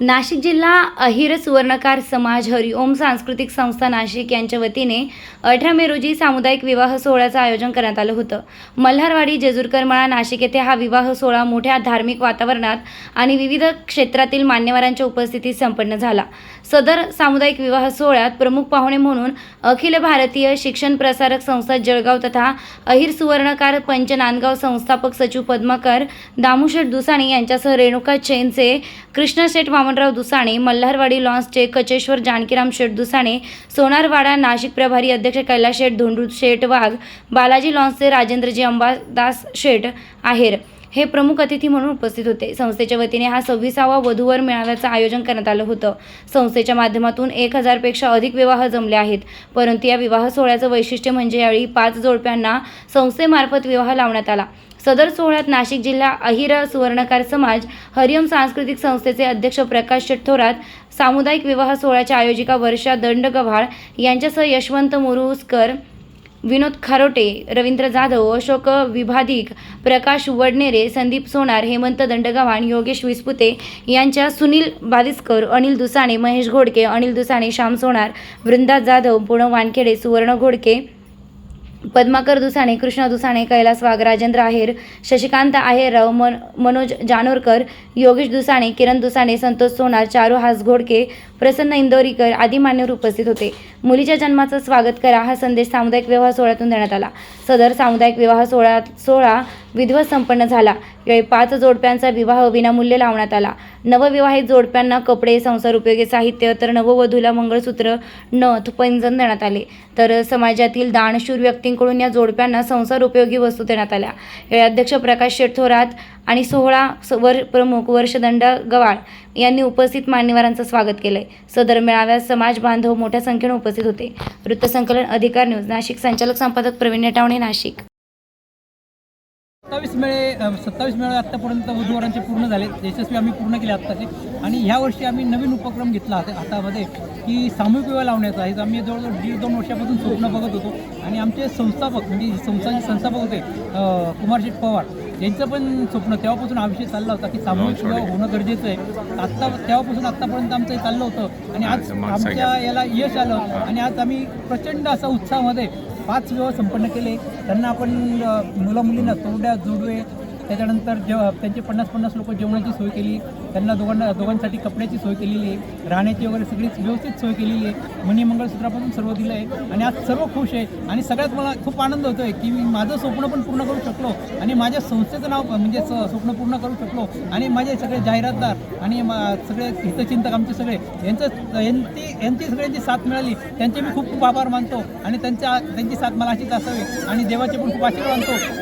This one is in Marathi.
नाशिक जिल्हा अहिर सुवर्णकार समाज हरिओम सांस्कृतिक संस्था नाशिक यांच्या वतीने अठरा मे रोजी सामुदायिक विवाह सोहळ्याचं आयोजन करण्यात आलं होतं. मल्हारवाडी जेजुरकरमळा नाशिक येथे हा विवाह सोहळा मोठ्या धार्मिक वातावरणात आणि विविध क्षेत्रातील मान्यवरांच्या उपस्थितीत संपन्न झाला. सदर सामुदायिक विवाह सोहळ्यात प्रमुख पाहुणे म्हणून अखिल भारतीय शिक्षण प्रसारक संस्था जळगाव तथा अहिर सुवर्णकार पंच नांदगाव संस्थापक सचिव पद्माकर दामूशेठ दुसाणे यांच्यासह रेणुका चेनचे कृष्णशेठ वामनराव दुसाणे मल्हारवाडी लॉन्सचे कचेश्वर जानकीराम शेठ दुसाणे सोनारवाडा नाशिक प्रभारी अध्यक्ष कैलास शेठ धोंडू शेठ वाघ बालाजी लॉन्सचे राजेंद्रजी अंबादास शेठ आहेर. हे प्रमुख अतिथी म्हणून उपस्थित होते. संस्थेच्या वतीने हा सव्वीसावा वधूवर मेळाव्याचं आयोजन करण्यात आलं होतं. संस्थेच्या माध्यमातून एक हजारपेक्षा अधिक विवाह जमले आहेत. परंतु या विवाह सोहळ्याचं वैशिष्ट्य म्हणजे यावेळी पाच जोडप्यांना संस्थेमार्फत विवाह लावण्यात आला. सदर सोहळ्यात नाशिक जिल्हा अहिर सुवर्णकार समाज हरियम सांस्कृतिक संस्थेचे अध्यक्ष प्रकाश शेट थोरात सामुदायिक विवाह सोहळ्याच्या आयोजिका वर्षा दंडगव्हाळ यांच्यासह यशवंत मुरुसकर विनोद खारोटे रवींद्र जाधव अशोक विभाधिक प्रकाश वडनेरे संदीप सोनार हेमंत दंडगव्हाण योगेश विस्पुते यांच्या सुनील बालिस्कर अनिल दुसाणे महेश घोडके अनिल दुसाणे श्याम सोनार वृंदा जाधव पुणव वानखेडे सुवर्ण घोडके पद्माकर दुसाणे कृष्ण दुसाणे कैलास वाघ राजेंद्र आहेर शशिकांत आहेरराव मन मनोज जानोरकर योगेश दुसाणे किरण दुसाणे संतोष सोनार चारू हासघोडके प्रसन्न इंदोरीकर आदी मान्यवर उपस्थित होते. मुलीच्या जन्माचं स्वागत करा हा संदेश सामुदायिक विवाह सोहळ्यातून देण्यात आला. सदर सामुदायिक विवाह सोहळा सोहळा विध्वस संपन्न झाला. यावेळी पाच जोडप्यांचा विवाह विनामूल्य लावण्यात आला. नवविवाहित जोडप्यांना कपडे संसार उपयोगी साहित्य तर नववधूला मंगळसूत्र नथ पैंजण देण्यात आले. तर समाजातील दानशूर व्यक्तींकडून या जोडप्यांना संसार उपयोगी वस्तू देण्यात आल्या. यावेळी अध्यक्ष प्रकाश शेठ थोरात आणि सोहळा वर प्रमुख वर्षदंड गवाळ यांनी उपस्थित मान्यवरांचं स्वागत केलंय. सदर मेळाव्यात समाज बांधव मोठ्या संख्येने उपस्थित होते. वृत्तसंकलन अधिकार न्यूज नाशिक. संचालक संपादक प्रवीण नेटावणे नाशिक. सत्तावीस मेळे सत्तावीस मेळे आत्तापर्यंत वधूवरांचे पूर्ण झाले. यशस्वी आम्ही पूर्ण केले आत्ताचे. आणि ह्या वर्षी आम्ही नवीन उपक्रम घेतला हात हातामध्ये की सामूहिक विवाह लावण्याचा. आहे आम्ही जवळजवळ दीड दोन वर्षापासून स्वप्न बघत होतो. आणि आमचे संस्थापक म्हणजे संस्थांचे संस्थापक होते कुमारशेठ पवार. यांचं पण स्वप्न तेव्हापासून हा विषय चालला होता की सामूहिक विवाह होणं गरजेचं आहे. आत्ता तेव्हापासून आत्तापर्यंत आमचं हे चाललं होतं. आणि आज आमच्या याला यश आलं. आणि आज आम्ही प्रचंड असा उत्साहामध्ये पाच विवाह संपन्न केले. त्यांना आपण अ, मुलं मुलींना तोरड्या जोडवे त्याच्यानंतर जेव त्यांचे पन्नास पन्नास लोक जेवणाची सोय केली त्यांना दोघांना दोघांसाठी कपड्याची सोय केलेली आहे राहण्याची वगैरे सगळीच व्यवस्थित सोय केलेली आहे. मनी मंगळसूत्रापासून सर्व दिलं आहे आणि आज सर्व खुश आहे आणि सगळ्यात मला खूप आनंद होतो आहे की मी माझं स्वप्न पण पूर्ण करू शकलो आणि माझ्या संस्थेचं नाव म्हणजे स- स्वप्न पूर्ण करू शकलो आणि माझे सगळे जाहिरातदार आणि मा- सगळे हितचिंतक आमचे सगळे यांचं यांची यांची सगळ्यांची साथ मिळाली. त्यांचे मी खूप खूप आभार मानतो आणि त्यांच्या त्यांची साथ मला अशीच असावी आणि देवाचे पण खूप आशीर्वाद मानतो.